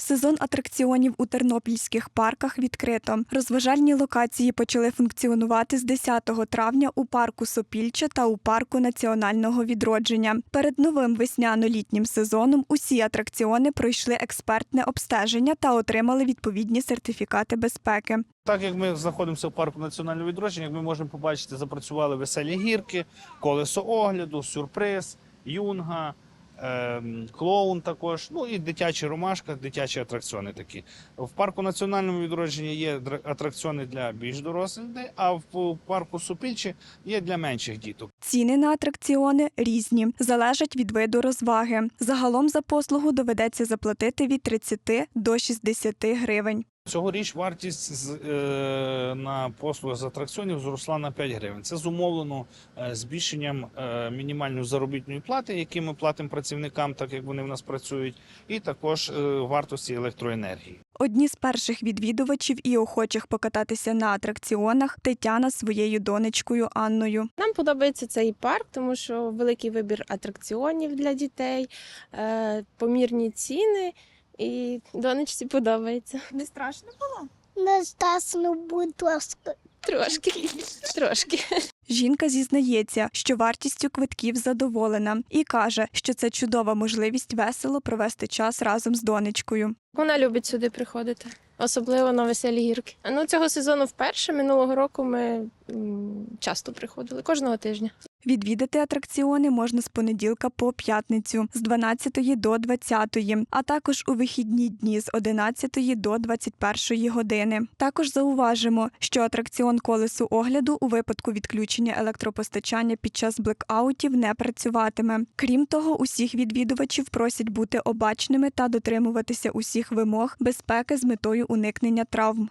Сезон атракціонів у тернопільських парках відкрито. Розважальні локації почали функціонувати з 10 травня у парку Сопільче та у парку національного відродження. Перед новим весняно-літнім сезоном усі атракціони пройшли експертне обстеження та отримали відповідні сертифікати безпеки. Так як ми знаходимося в парку національного відродження, як ми можемо побачити, запрацювали веселі гірки, колесо огляду, сюрприз, юнга, клоун також. Ну і дитячі ромашка, дитячі атракціони такі. В парку національному відродженні є атракціони для більш дорослих, а в парку Супільчі є для менших діток. Ціни на атракціони різні, залежать від виду розваги. Загалом за послугу доведеться заплатити від 30 до 60 гривень. Цьогоріч вартість з, е, на послуги з атракціонів зросла на 5 гривень. Це зумовлено е, збільшенням е, мінімальної заробітної плати, які ми платимо працівникам, так як вони в нас працюють, і також е, вартості електроенергії. Одні з перших відвідувачів і охочих покататися на атракціонах Тетяна своєю донечкою Анною. Нам подобається цей парк, тому що великий вибір атракціонів для дітей, е, помірні ціни, і донечці подобається. Не страшно було? Не страшно, будь ласка. Трошки, трошки. Жінка зізнається, що вартістю квитків задоволена і каже, що це чудова можливість весело провести час разом з донечкою. Вона любить сюди приходити, особливо на веселі гірки. Ну, цього сезону вперше минулого року ми м, часто приходили, кожного тижня. Відвідати атракціони можна з понеділка по п'ятницю з 12 до 20, а також у вихідні дні з 11 до 21 години. Також зауважимо, що атракціон колесу огляду у випадку відключення електропостачання під час блекаутів не працюватиме. Крім того, усіх відвідувачів просять бути обачними та дотримуватися усіх вимог безпеки з метою уникнення травм.